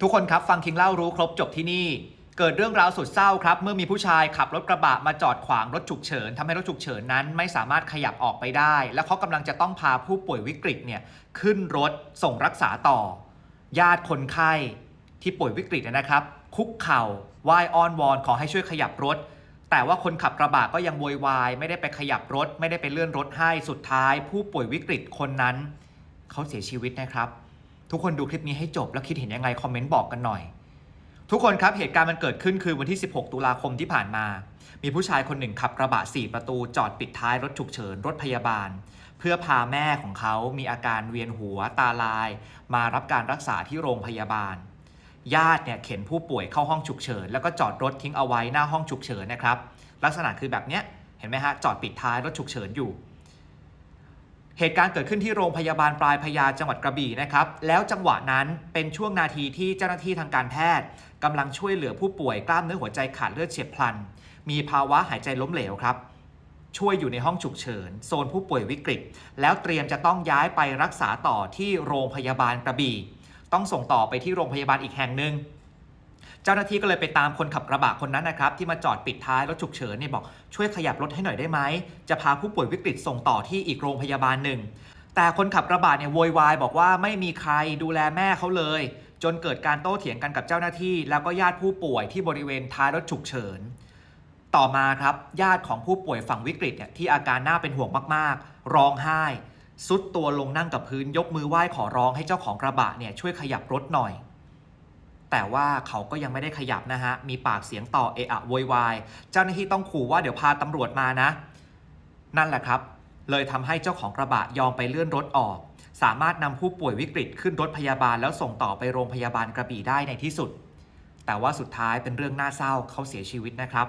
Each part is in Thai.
ทุกคนครับฟังคิงเล่ารู้ครบจบที่นี่ เกิดเรื่องราวสุดเศร้าครับ เมื่อมีผู้ชายขับรถกระบะมาจอดขวางรถฉุกเฉินทำให้รถฉุกเฉินนั้นไม่สามารถขยับออกไปได้ และเขากำลังจะต้องพาผู้ป่วยวิกฤตเนี่ยขึ้นรถส่งรักษาต่อ ญาติคนไข้ที่ป่วยวิกฤตนะครับ คุกเข่าไหว้อ้อนวอนขอให้ช่วยขยับรถ แต่ว่าคนขับกระบะก็ยังโวยวายไม่ได้ไปขยับรถ ไม่ได้ไปเลื่อนรถให้สุดท้าย ผู้ป่วยวิกฤตคนนั้นเขาเสียชีวิตนะครับ ทุกคนดูคลิปนี้ให้จบแล้วคิดเห็นยังไงคอมเมนต์บอกกันหน่อย ทุกคนครับเหตุการณ์มันเกิดขึ้นคือวันที่ 16 ตุลาคมที่ผ่านมา มีผู้ชายคนหนึ่งขับกระบะ 4 ประตูจอดปิดท้ายรถฉุกเฉินรถพยาบาล เพื่อพาแม่ของเขามีอาการเวียนหัวตาลาย มารับการรักษาที่โรงพยาบาล ญาติเนี่ยเข็นผู้ป่วยเข้าห้องฉุกเฉินแล้วก็จอดรถทิ้งเอาไว้หน้าห้องฉุกเฉินนะครับลักษณะคือแบบเนี้ยเห็นไหมฮะจอดปิดท้ายรถฉุกเฉินอยู่ เหตุการณ์เกิดขึ้นที่โรงพยาบาลปลายพญาจังหวัดกระบี่นะครับ แล้วจังหวะนั้นเป็นช่วงนาทีที่เจ้าหน้าที่ทางการแพทย์กำลังช่วยเหลือผู้ป่วยกล้ามเนื้อหัวใจขาดเลือดเฉียบพลัน มีภาวะหายใจล้มเหลวครับ ช่วยอยู่ในห้องฉุกเฉิน โซนผู้ป่วยวิกฤต แล้วเตรียมจะต้องย้ายไปรักษาต่อที่โรงพยาบาลกระบี่ ต้องส่งต่อไปที่โรงพยาบาลอีกแห่งหนึ่ง เจ้าหน้าที่ก็เลยไปตามคนขับกระบะคนนั้นนะครับที่มาจอดปิดท้ายรถฉุกเฉินเนี่ยบอกช่วยขยับรถให้หน่อยได้ไหมจะพาผู้ป่วยวิกฤตส่งต่อที่อีกโรงพยาบาลหนึ่ง แต่คนขับกระบะเนี่ยโวยวายบอกว่าไม่มีใครดูแลแม่เขาเลย จนเกิดการโต้เถียงกันกับเจ้าหน้าที่ แล้วก็ญาติผู้ป่วยที่บริเวณท้ายรถฉุกเฉิน ต่อมาครับญาติของผู้ป่วยฝั่งวิกฤตเนี่ยที่อาการน่าเป็นห่วงมากๆ ร้องไห้ซุดตัวลงนั่งกับพื้นยกมือไหว้ขอร้องให้เจ้าของกระบะเนี่ยช่วยขยับรถหน่อย แต่ว่าเขาก็ยังไม่ได้ขยับนะฮะ มีปากเสียงต่อเอะอะโวยวาย เจ้าหน้าที่ต้องขู่ว่าเดี๋ยวพาตำรวจมานะ นั่นแหละครับ เลยทำให้เจ้าของกระบะยอมไปเลื่อนรถออก สามารถนำผู้ป่วยวิกฤตขึ้นรถพยาบาลแล้วส่งต่อไปโรงพยาบาลกระบี่ได้ในที่สุด แต่ว่าสุดท้ายเป็นเรื่องน่าเศร้าเขาเสียชีวิตนะครับ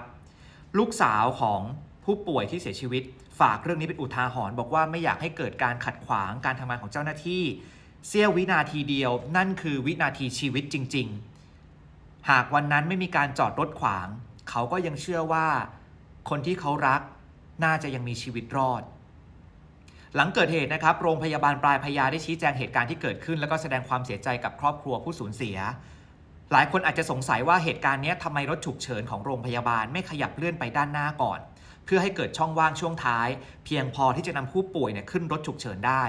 ลูกสาวของผู้ป่วยที่เสียชีวิต ฝากเรื่องนี้เป็นอุทาหรณ์บอกว่าไม่อยากให้เกิดการขัดขวางการทำงานของเจ้าหน้าที่เสี้ยววินาทีเดียวนั่นคือวินาทีชีวิตจริง ๆ หากวันนั้นไม่มีการจอดรถขวาง เขาก็ยังเชื่อว่าคนที่เขารักน่าจะยังมีชีวิตรอด หลังเกิดเหตุนะครับ โรงพยาบาลปลายพญาได้ชี้แจงเหตุการณ์ที่เกิดขึ้น แล้วก็แสดงความเสียใจกับครอบครัวผู้สูญเสีย หลายคนอาจจะสงสัยว่าเหตุการณ์นี้ทำไมรถฉุกเฉินของโรงพยาบาลไม่ขยับเลื่อนไปด้านหน้าก่อน เพื่อให้เกิดช่องว่างช่วงท้าย เพียงพอที่จะนำผู้ป่วยเนี่ยขึ้นรถฉุกเฉินได้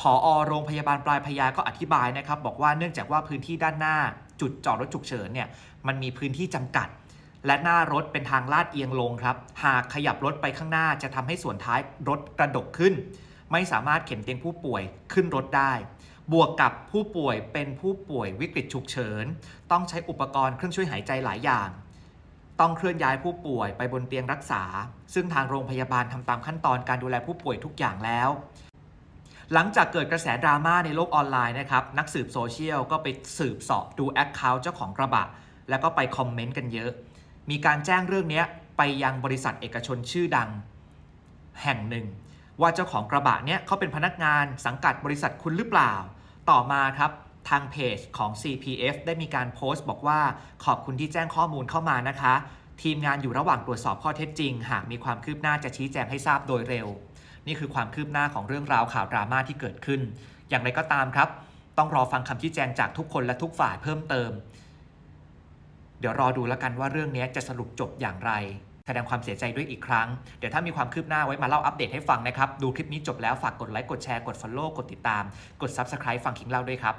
ผอโรงพยาบาลปลายพญาก็อธิบายนะครับ บอกว่าเนื่องจากว่าพื้นที่ด้านหน้า จุดจอดรถฉุกเฉินเนี่ยมันมีพื้นที่จำกัด และหน้ารถเป็นทางลาดเอียงลงครับ หากขยับรถไปข้างหน้าจะทำให้ส่วนท้ายรถกระดกขึ้น ไม่สามารถเข็นเตียงผู้ป่วยขึ้นรถได้ บวกกับผู้ป่วยเป็นผู้ป่วยวิกฤตฉุกเฉิน ต้องใช้อุปกรณ์เครื่องช่วยหายใจหลายอย่างต้องเคลื่อนย้ายผู้ป่วยไปบนเตียงรักษา ซึ่งทางโรงพยาบาลทำตามขั้นตอนการดูแลผู้ป่วยทุกอย่างแล้ว หลังจากเกิดกระแสดราม่าในโลกออนไลน์นะครับนักสืบโซเชียลก็ไปสืบสอบดูแอคเคาท์เจ้าของกระบะ แล้วก็ไปคอมเมนต์กันเยอะ มีการแจ้งเรื่องนี้ไปยังบริษัทเอกชนชื่อดังแห่งหนึ่ง ว่าเจ้าของกระบะเนี่ยเขาเป็นพนักงานสังกัดบริษัทคุณหรือเปล่า ต่อมาครับทางเพจของ CPF ได้มีการโพสต์บอกว่าขอบคุณที่แจ้งข้อมูลเข้ามานะคะ ทีมงานอยู่ระหว่างตรวจสอบข้อเท็จจริง หากมีความคืบหน้าจะชี้แจงให้ทราบโดยเร็ว นี่คือความคืบหน้าของเรื่องราวข่าวดราม่าที่เกิดขึ้น อย่างไรก็ตามครับ ต้องรอฟังคำชี้แจงจากทุกคนและทุกฝ่ายเพิ่มเติม เดี๋ยวรอดูแล้วกันว่าเรื่องนี้จะสรุปจบอย่างไร แสดงความเสียใจด้วยอีกครั้ง เดี๋ยวถ้ามีความคืบหน้าไว้มาเล่าอัปเดตให้ฟังนะครับ ดูคลิปนี้จบแล้วฝากกดไลค์กดแชร์กด Follow กดติดตาม กด Subscribe ฟังคิงเล่าด้วยครับ